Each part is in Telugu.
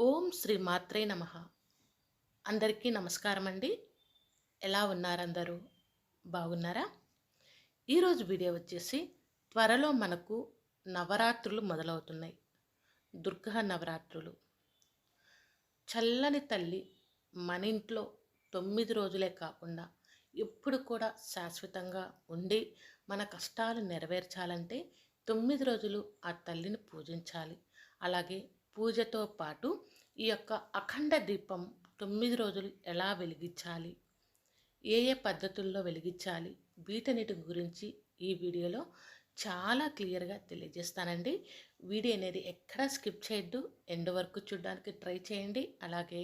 ఓం శ్రీ మాత్రే నమ. అందరికీ నమస్కారం అండి ఎలా ఉన్నారందరూ? బాగున్నారా? ఈరోజు వీడియో వచ్చేసి త్వరలో మనకు నవరాత్రులు మొదలవుతున్నాయి. దుర్గా నవరాత్రులు. చల్లని తల్లి మన ఇంట్లో తొమ్మిది రోజులే కాకుండా ఎప్పుడు కూడా శాశ్వతంగా ఉండి మన కష్టాలు నెరవేర్చాలంటే తొమ్మిది రోజులు ఆ తల్లిని పూజించాలి. అలాగే పూజతో పాటు ఈ యొక్క అఖండ దీపం తొమ్మిది రోజులు ఎలా వెలిగించాలి? ఏ ఏ పద్ధతుల్లో వెలిగించాలి? వీటన్నిటి గురించి ఈ వీడియోలో చాలా క్లియర్గా తెలియజేస్తానండి. వీడియో అనేది ఎక్కడ స్కిప్ చేయొద్దు. ఎండ్ వరకు చూడడానికి ట్రై చేయండి. అలాగే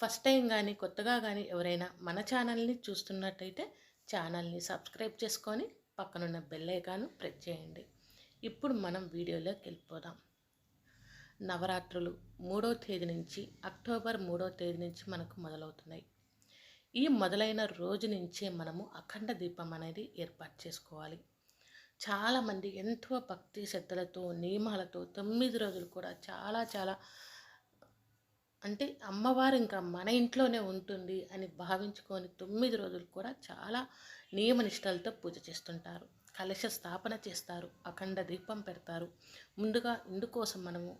ఫస్ట్ టైం కానీ కొత్తగా కానీ ఎవరైనా మన ఛానల్ని చూస్తున్నట్టయితే ఛానల్ని సబ్స్క్రైబ్ చేసుకొని పక్కనున్న బెల్ ఐకాను ప్రెస్ చేయండి. ఇప్పుడు మనం వీడియోలోకి వెళ్ళిపోదాం. నవరాత్రులు మూడో తేదీ నుంచి అక్టోబర్ మూడో తేదీ నుంచి మనకు మొదలవుతున్నాయి. ఈ మొదలైన రోజు నుంచే మనము అఖండ దీపం అనేది ఏర్పాటు చేసుకోవాలి. చాలామంది ఎంతో భక్తి శ్రద్ధలతో నియమాలతో తొమ్మిది రోజులు కూడా చాలా చాలా అంటే అమ్మవారు ఇంకా మన ఇంట్లోనే ఉంటుంది అని భావించుకొని తొమ్మిది రోజులు కూడా చాలా నియమనిష్టలతో పూజ చేస్తుంటారు. కలశ స్థాపన చేస్తారు అఖండ దీపం పెడతారు. ముందుగా ఇందుకోసం మనము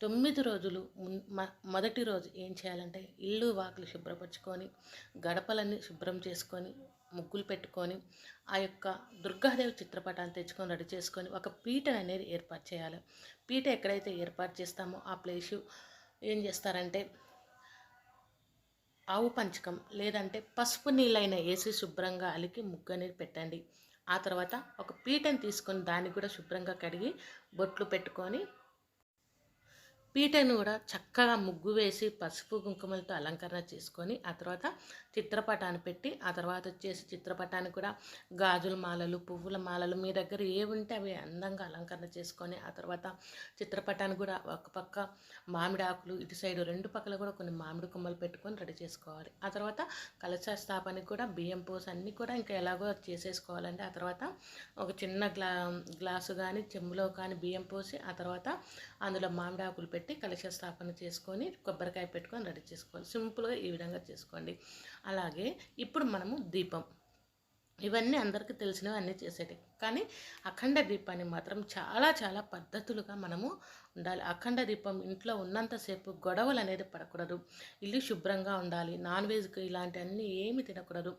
తొమ్మిది రోజులు మున్- మొదటి రోజు ఏం చేయాలంటే ఇల్లు వాకిలు శుభ్రపరచుకొని గడపలన్నీ శుభ్రం చేసుకొని ముగ్గులు పెట్టుకొని ఆ యొక్క దుర్గాదేవి చిత్రపటాన్ని తెచ్చుకొని రెడీ చేసుకొని ఒక పీట అనేది ఏర్పాటు చేయాలి. పీట ఎక్కడైతే ఏర్పాటు చేస్తామో ఆ ప్లేసు ఏం చేస్తారంటే ఆవు పంచకం లేదంటే పసుపు నీళ్ళైన వేసి శుభ్రంగా అలికి ముగ్గు అనేది పెట్టండి. ఆ తర్వాత ఒక పీటను తీసుకొని దాన్ని కూడా శుభ్రంగా కడిగి బొట్లు పెట్టుకొని పీటను కూడా చక్కగా ముగ్గు వేసి పసుపు కుంకుమలతో అలంకరణ చేసుకొని ఆ తర్వాత చిత్రపటాన్ని పెట్టి ఆ తర్వాత వచ్చేసి చిత్రపటానికి కూడా గాజుల మాలలు పువ్వుల మాలలు మీ దగ్గర ఏవి ఉంటే అవి అందంగా అలంకరణ చేసుకొని ఆ తర్వాత చిత్రపటానికి కూడా ఒక పక్క మామిడి ఆకులు ఇటు సైడు రెండు పక్కల కూడా కొన్ని మామిడి కొమ్మలు పెట్టుకొని రెడీ చేసుకోవాలి. ఆ తర్వాత కలశ స్థాపనకి కూడా బియ్యం పోసి అన్నీ కూడా ఇంకా ఎలాగో చేసేసుకోవాలండి. ఆ తర్వాత ఒక చిన్న గ్లా గ్లాసు కానీ చెంబులో కానీ బియ్యం పోసి ఆ తర్వాత అందులో మామిడి ఆకులు పెట్టి కలశ స్థాపన చేసుకొని కొబ్బరికాయ పెట్టుకొని రెడీ చేసుకోవాలి. సింపుల్గా ఈ విధంగా చేసుకోండి. అలాగే ఇప్పుడు మనము దీపం. ఇవన్నీ అందరికీ తెలిసినవి అన్నీ చేసేటి కానీ అఖండ దీపాన్ని మాత్రం చాలా చాలా పద్ధతులుగా మనము ఉండాలి. అఖండ దీపం ఇంట్లో ఉన్నంతసేపు గొడవలు అనేది పడకూడదు. ఇల్లు శుభ్రంగా ఉండాలి. నాన్ వెజ్కి ఇలాంటి అన్నీ ఏమి తినకూడదు.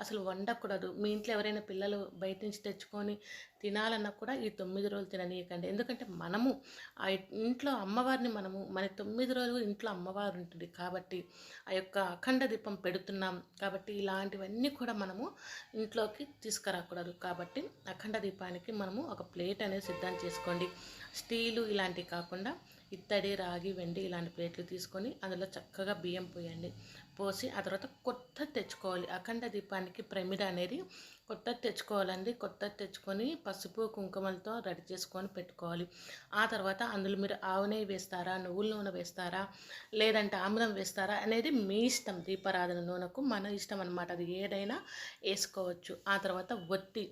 అసలు వండకూడదు. మీ ఇంట్లో ఎవరైనా పిల్లలు బయట నుంచి తెచ్చుకొని తినాలన్నా కూడా ఈ తొమ్మిది రోజులు తిననీయకండి. ఎందుకంటే మనము ఆ ఇంట్లో అమ్మవారిని మనము మన తొమ్మిది రోజులు ఇంట్లో అమ్మవారు ఉంటుంది కాబట్టి ఆ యొక్క అఖండ దీపం పెడుతున్నాం కాబట్టి ఇలాంటివన్నీ కూడా మనము ఇంట్లోకి తీసుకురాకూడదు. కాబట్టి అఖండ దీపానికి మనము ఒక ప్లేట్ అనేది సిద్ధం చేసుకోండి. స్టీలు ఇలాంటివి కాకుండా ఇత్తడి రాగి వెండి ఇలాంటి ప్లేట్లు తీసుకొని అందులో చక్కగా బియ్యం పోయండి. పోసి ఆ తర్వాత కొత్త తెచ్చుకోవాలి. అఖండ దీపానికి ప్రమిద అనేది కొత్త తెచ్చుకోవాలండి. కొత్త తెచ్చుకొని పసుపు కుంకుమలతో రెడీ చేసుకొని పెట్టుకోవాలి. ఆ తర్వాత అందులో మీరు ఆవు నెయ్యి వేస్తారా నువ్వుల నూనె వేస్తారా లేదంటే ఆముదం వేస్తారా అనేది మీ ఇష్టం. దీపారాధన నూనెకు మన ఇష్టం అనమాట అది ఏదైనా వేసుకోవచ్చు. ఆ తర్వాత ఒత్తి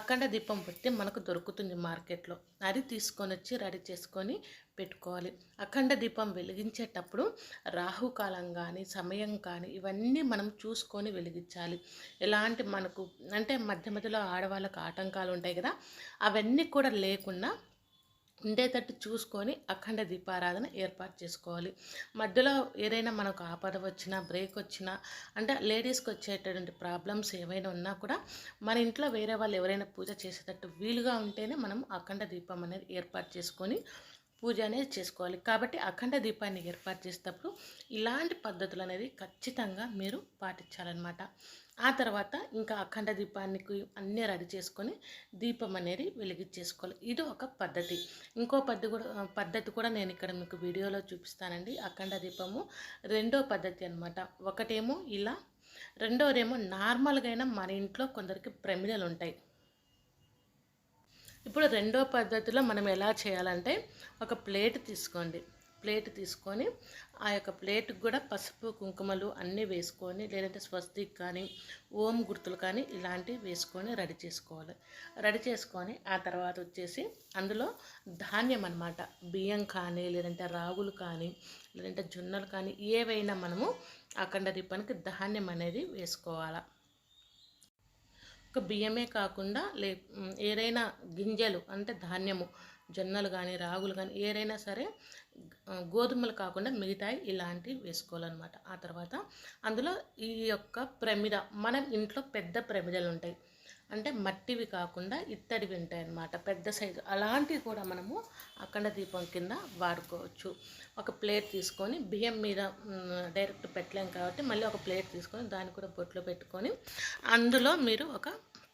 అఖండ దీపం ఒత్తి మనకు దొరుకుతుంది మార్కెట్లో. అది తీసుకొని వచ్చి రెడీ చేసుకొని పెట్టుకోవాలి. అఖండ దీపం వెలిగించేటప్పుడు రాహుకాలం కానీ సమయం కానీ ఇవన్నీ మనం చూసుకొని వెలిగించాలి. ఎలాంటి మనకు అంటే మధ్య మధ్యలో ఆడవాళ్ళకు ఆటంకాలు ఉంటాయి కదా అవన్నీ కూడా లేకుండా ఉండేటట్టు చూసుకొని అఖండ దీపారాధన ఏర్పాటు చేసుకోవాలి. మధ్యలో ఏదైనా మనకు ఆపద వచ్చినా బ్రేక్ వచ్చినా అంటే లేడీస్కి వచ్చేటటువంటి ప్రాబ్లమ్స్ ఏవైనా ఉన్నా కూడా మన ఇంట్లో వేరే వాళ్ళు ఎవరైనా పూజ చేసేటట్టు వీలుగా ఉంటేనే మనం అఖండ దీపం అనేది ఏర్పాటు చేసుకొని పూజ అనేది చేసుకోవాలి. కాబట్టి అఖండ దీపాన్ని ఏర్పాటు చేసేటప్పుడు ఇలాంటి పద్ధతులు అనేది ఖచ్చితంగా మీరు పాటించాలన్నమాట. ఆ తర్వాత ఇంకా అఖండ దీపానికి అన్నీ రెడీ చేసుకొని దీపం అనేది వెలిగించేసుకోవాలి. ఇది ఒక పద్ధతి. ఇంకో పద్ధతి కూడా పద్ధతి కూడా నేను ఇక్కడ మీకు వీడియోలో చూపిస్తానండి. అఖండ దీపము రెండో పద్ధతి అనమాట ఒకటేమో ఇలా రెండోదేమో నార్మల్గా అయినా మన ఇంట్లో కొందరికి ప్రమిదలు ఉంటాయి. ఇప్పుడు రెండో పద్ధతిలో మనం ఎలా చేయాలంటే ఒక ప్లేట్ తీసుకోండి. ప్లేట్ తీసుకొని ఆ యొక్క ప్లేట్కి కూడా పసుపు కుంకుమలు అన్నీ వేసుకొని లేదంటే స్వస్తిక్ కానీ ఓం గుర్తులు కానీ ఇలాంటివి వేసుకొని రెడీ చేసుకోవాలి. రెడీ చేసుకొని ఆ తర్వాత వచ్చేసి అందులో ధాన్యం అనమాట బియ్యం కానీ లేదంటే రాగులు కానీ లేదంటే జొన్నలు కానీ ఏవైనా మనము అఖండ దీపానికి ధాన్యం అనేది వేసుకోవాలి. ఒక బియ్యమే కాకుండా లే ఏదైనా గింజలు అంటే ధాన్యము జొన్నలు కానీ రాగులు కానీ ఏదైనా సరే గోధుమలు కాకుండా మిగతాయి ఇలాంటివి వేసుకోవాలన్నమాట. ఆ తర్వాత అందులో ఈ యొక్క ప్రమిద మనం ఇంట్లో పెద్ద ప్రమిదలు ఉంటాయి. అంటే మట్టివి కాకుండా ఇత్తడివి ఉంటాయి అన్నమాట. పెద్ద సైజు. అలాంటివి కూడా మనము అఖండ దీపం కింద వాడుకోవచ్చు. ఒక ప్లేట్ తీసుకొని బియ్యం మీద డైరెక్ట్ పెట్టలేం కాబట్టి మళ్ళీ ఒక ప్లేట్ తీసుకొని దాన్ని కూడా బొట్లో పెట్టుకొని అందులో మీరు ఒక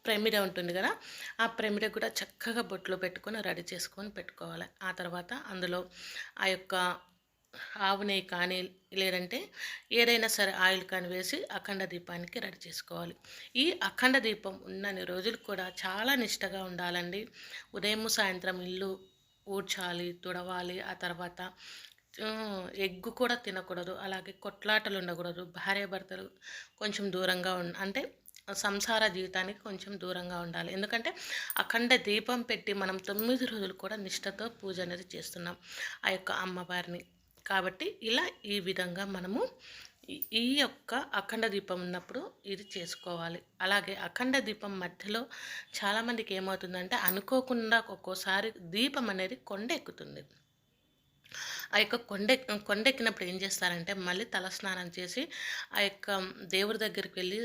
ప్రమిడ ఉంటుంది కదా ఆ ప్రమిడ కూడా చక్కగా బొట్లో పెట్టుకొని రెడీ చేసుకొని పెట్టుకోవాలి. ఆ తర్వాత అందులో ఆ యొక్క ఆవు నెయ్యి కానీ లేదంటే ఏదైనా సరే ఆయిల్ కానీ వేసి అఖండ దీపానికి రెడీ చేసుకోవాలి. ఈ అఖండ దీపం ఉన్నన్ని రోజులు కూడా చాలా నిష్టగా ఉండాలండి. ఉదయం సాయంత్రం ఇల్లు ఊడ్చాలి తుడవాలి ఆ తర్వాత ఎగ్గు కూడా తినకూడదు అలాగే కొట్లాటలు ఉండకూడదు భార్యాభర్తలు కొంచెం దూరంగా ఉండ అంటే సంసార జీవితానికి కొంచెం దూరంగా ఉండాలి. ఎందుకంటే అఖండ దీపం పెట్టి మనం తొమ్మిది రోజులు కూడా నిష్టతో పూజ అనేది చేస్తున్నాం. ఆ యొక్క అమ్మవారిని కాబట్టి ఇలా ఈ విధంగా మనము ఈ యొక్క అఖండ దీపం ఉన్నప్పుడు ఇది చేసుకోవాలి. అలాగే అఖండ దీపం మధ్యలో చాలామందికి ఏమవుతుందంటే అనుకోకుండా ఒక్కోసారి దీపం అనేది కొండ ఎక్కుతుంది ఆ యొక్క కొండ కొండెక్కినప్పుడు ఏం చేస్తారంటే మళ్ళీ తలస్నానం చేసి ఆ యొక్క దేవుడి దగ్గరికి వెళ్ళి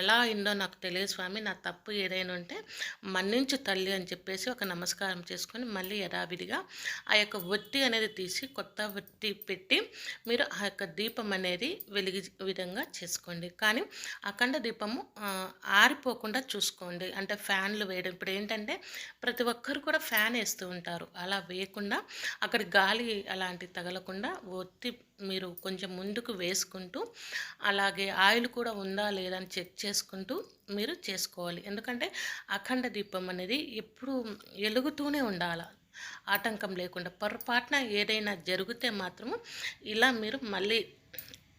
ఎలా అయిందో నాకు తెలియదు స్వామి నా తప్పు ఏదైనా ఉంటే మన్నించు తల్లి అని చెప్పేసి ఒక నమస్కారం చేసుకొని మళ్ళీ యథావిధిగా ఆ యొక్క ఒత్తి అనేది తీసి కొత్త ఒత్తి పెట్టి మీరు ఆ యొక్క దీపం అనేది వెలిగి విధంగా చేసుకోండి. కానీ అఖండ దీపము ఆరిపోకుండా చూసుకోండి. అంటే ఫ్యాన్లు వేయడం. ఇప్పుడు ఏంటంటే ప్రతి ఒక్కరు కూడా ఫ్యాన్ వేస్తూ ఉంటారు. అలా వేయకుండా అక్కడ గాలి అలా అలాంటి తగలకుండా ఒత్తి మీరు కొంచెం ముందుకు వేసుకుంటూ అలాగే ఆయిల్ కూడా ఉందా లేదా అని చెక్ చేసుకుంటూ మీరు చేసుకోవాలి. ఎందుకంటే అఖండ దీపం అనేది ఎప్పుడు వెలుగుతూనే ఉండాలి. ఆటంకం లేకుండా. పొరపాటున ఏదైనా జరిగితే మాత్రము ఇలా మీరు మళ్ళీ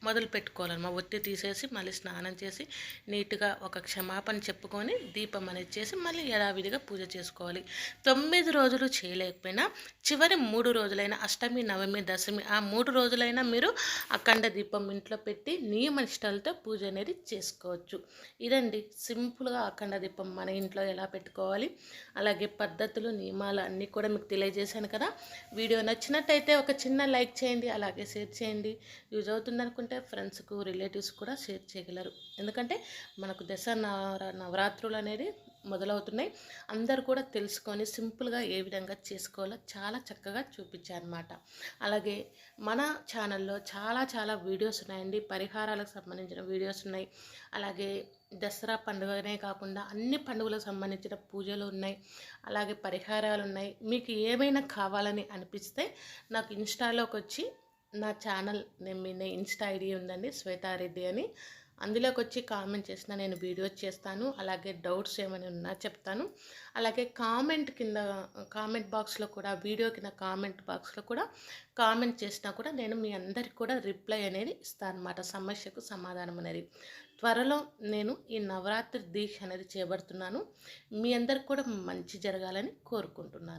మొదలు పెట్టుకోవాలన్నమాట ఒత్తి తీసేసి మళ్ళీ స్నానం చేసి నీట్గా ఒక క్షమాపణ చెప్పుకొని దీపం అనేది చేసి మళ్ళీ యథావిధిగా పూజ చేసుకోవాలి. తొమ్మిది రోజులు చేయలేకపోయినా చివరి మూడు రోజులైన అష్టమి నవమి దశమి ఆ మూడు రోజులైనా మీరు అఖండ దీపం ఇంట్లో పెట్టి నియమ నిష్టలతో పూజ అనేది చేసుకోవచ్చు. ఇదండి. సింపుల్గా అఖండ దీపం మన ఇంట్లో ఎలా పెట్టుకోవాలి అలాగే పద్ధతులు నియమాలు అన్నీ కూడా మీకు తెలియజేశాను కదా. వీడియో నచ్చినట్టయితే ఒక చిన్న లైక్ చేయండి అలాగే షేర్ చేయండి. యూజ్ అవుతుంది అనుకుంటే ఉంటే ఫ్రెండ్స్కు రిలేటివ్స్ కూడా షేర్ చేయగలరు. ఎందుకంటే మనకు దశ నవరాత్రులు అనేది మొదలవుతున్నాయి. అందరు కూడా తెలుసుకొని సింపుల్గా ఏ విధంగా చేసుకోవాలో చాలా చక్కగా చూపించారనమాట అలాగే మన ఛానల్లో చాలా చాలా వీడియోస్ ఉన్నాయండి. పరిహారాలకు సంబంధించిన వీడియోస్ ఉన్నాయి. అలాగే దసరా పండుగనే కాకుండా అన్ని పండుగలకు సంబంధించిన పూజలు ఉన్నాయి. అలాగే పరిహారాలు ఉన్నాయి. మీకు ఏమైనా కావాలని అనిపిస్తే నాకు ఇన్స్టాలోకి వచ్చి నా ఛానల్ నేను మీ ఇన్స్టా ఐడి ఉందండి శ్వేతారెడ్డి అని. అందులోకి వచ్చి కామెంట్ చేసిన నేను వీడియోస్ చేస్తాను అలాగే డౌట్స్ ఏమైనా ఉన్నా చెప్తాను. అలాగే కామెంట్ కింద కామెంట్ బాక్స్లో కూడా వీడియో కింద కామెంట్ బాక్స్లో కూడా కామెంట్ చేసినా కూడా నేను మీ అందరికి కూడా రిప్లై అనేది ఇస్తాను అనమాట సమస్యకు సమాధానం అనేది. త్వరలో నేను ఈ నవరాత్రి దీక్ష అనేది చేపడుతున్నాను. మీ అందరికి కూడా మంచి జరగాలని కోరుకుంటున్నాను.